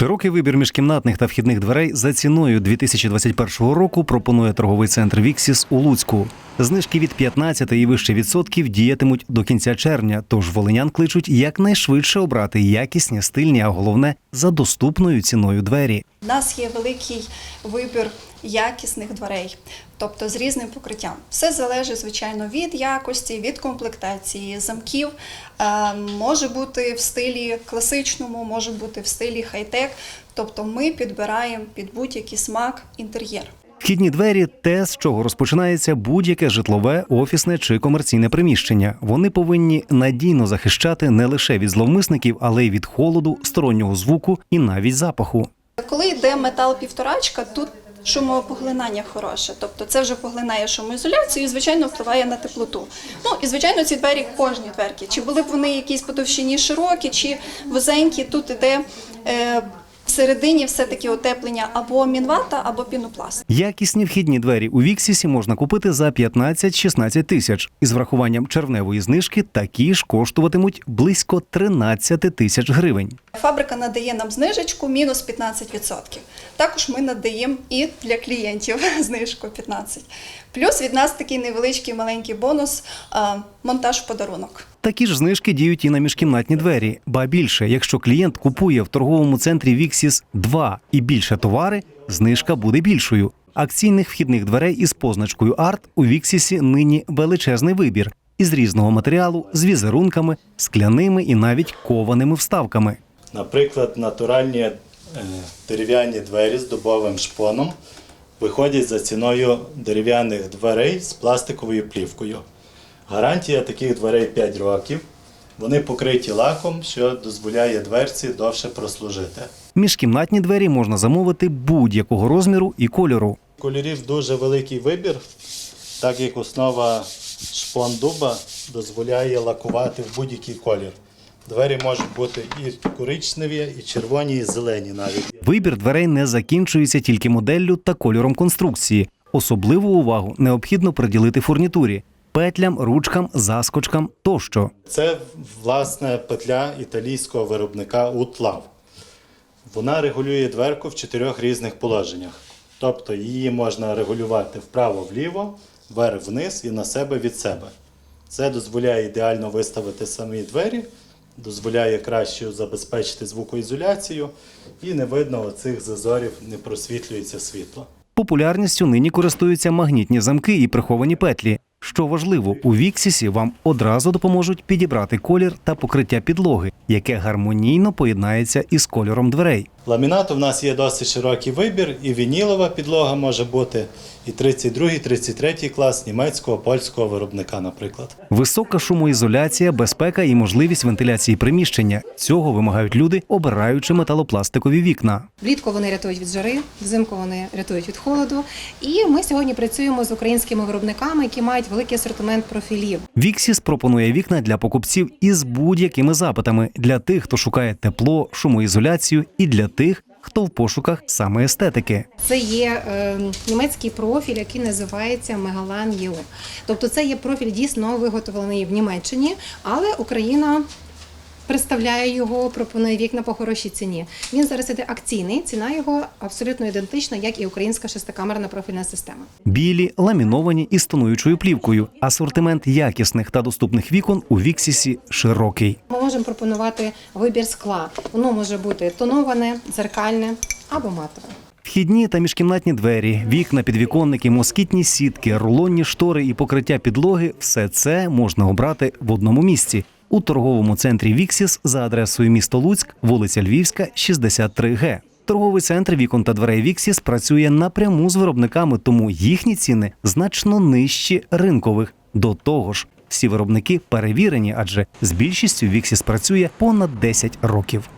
Широкий вибір міжкімнатних та вхідних дверей за ціною 2021 року пропонує торговий центр Віксіс у Луцьку. Знижки від 15 і вище відсотків діятимуть до кінця червня. Тож волинян кличуть якнайшвидше обрати якісні, стильні, а головне за доступною ціною двері. Нас є великий вибір якісних дверей, тобто з різним покриттям. Все залежить, звичайно, від якості, від комплектації замків. Е, Може бути в стилі класичному, може бути в стилі хай-тек. Тобто ми підбираємо під будь-який смак інтер'єр. Вхідні двері те, з чого розпочинається будь-яке житлове, офісне чи комерційне приміщення. Вони повинні надійно захищати не лише від зловмисників, але й від холоду, стороннього звуку і навіть запаху. Коли йде метал півторачка, тут шумопоглинання хороше, тобто це вже поглинає шумоізоляцію і, звичайно, впливає на теплоту. Ну і звичайно, ці двері кожні дверки. Чи були б вони якісь по товщині широкі, чи вузенькі, тут іде е, всередині все-таки утеплення або мінвата, або пінопласт. Якісні вхідні двері у Віксісі можна купити за 15-16 тисяч. Із врахуванням червневої знижки такі ж коштуватимуть близько 13 тисяч гривень. Фабрика надає нам знижечку мінус 15%. Також ми надаємо і для клієнтів знижку 15%. Плюс від нас такий невеличкий маленький бонус монтаж в подарунок. Такі ж знижки діють і на міжкімнатні двері. Ба більше, якщо клієнт купує в торговому центрі Віксіс 2 і більше товари, знижка буде більшою. Акційних вхідних дверей із позначкою Арт у Віксісі нині величезний вибір із різного матеріалу, з візерунками, скляними і навіть кованими вставками. Наприклад, натуральні е, дерев'яні двері з дубовим шпоном виходять за ціною дерев'яних дверей з пластиковою плівкою. Гарантія таких дверей 5 років. Вони покриті лаком, що дозволяє дверці довше прослужити. Міжкімнатні двері можна замовити будь-якого розміру і кольору. Кольорів дуже великий вибір, так як основа шпон дуба дозволяє лакувати в будь-який колір. Двері можуть бути і коричневі, і червоні, і зелені навіть. Вибір дверей не закінчується тільки моделлю та кольором конструкції. Особливу увагу необхідно приділити фурнітурі петлям, ручкам, заскочкам тощо. Це власне петля італійського виробника Утлав. Вона регулює дверку в чотирьох різних положеннях. Тобто її можна регулювати вправо-вліво, вверх-вниз і на себе від себе. Це дозволяє ідеально виставити самі двері, дозволяє краще забезпечити звукоізоляцію і не видно оцих зазорів, не просвітлюється світло. Популярністю нині користуються магнітні замки і приховані петлі. Що важливо, у Віксісі вам одразу допоможуть підібрати колір та покриття підлоги, яке гармонійно поєднається із кольором дверей. Ламінату в нас є досить широкий вибір, і вінілова підлога може бути, і 32, 33 клас німецького, польського виробника, наприклад. Висока шумоізоляція, безпека і можливість вентиляції приміщення. Цього вимагають люди, обираючи металопластикові вікна. Влітку вони рятують від жари, взимку вони рятують від холоду. І ми сьогодні працюємо з українськими виробниками, які мають великий асортимент профілів. Віксіс пропонує вікна для покупців із будь-якими запитами для тих, хто шукає тепло, шумоізоляцію, і для тих, хто в пошуках саме естетики. Це є е, німецький профіль, який називається Мегалан Єо. Тобто, це є профіль дійсно виготовлений в Німеччині, але Україна. Представляє його, пропонує вікна по хорошій ціні. Він зараз іде акційний. Ціна його абсолютно ідентична, як і українська шестикамерна профільна система. Білі, ламіновані із тонуючою плівкою. Асортимент якісних та доступних вікон у Віксісі широкий. Ми можемо пропонувати вибір скла. Воно може бути тоноване, дзеркальне або матове. Вхідні та міжкімнатні двері, вікна, підвіконники, москітні сітки, рулонні штори і покриття підлоги все це можна обрати в одному місці у торговому центрі Віксіс за адресою місто Луцьк, вулиця Львівська, 63Г. Торговий центр вікон та дверей Віксіс працює напряму з виробниками, тому їхні ціни значно нижчі ринкових. До того ж, всі виробники перевірені, адже з більшістю Віксіс працює понад 10 років.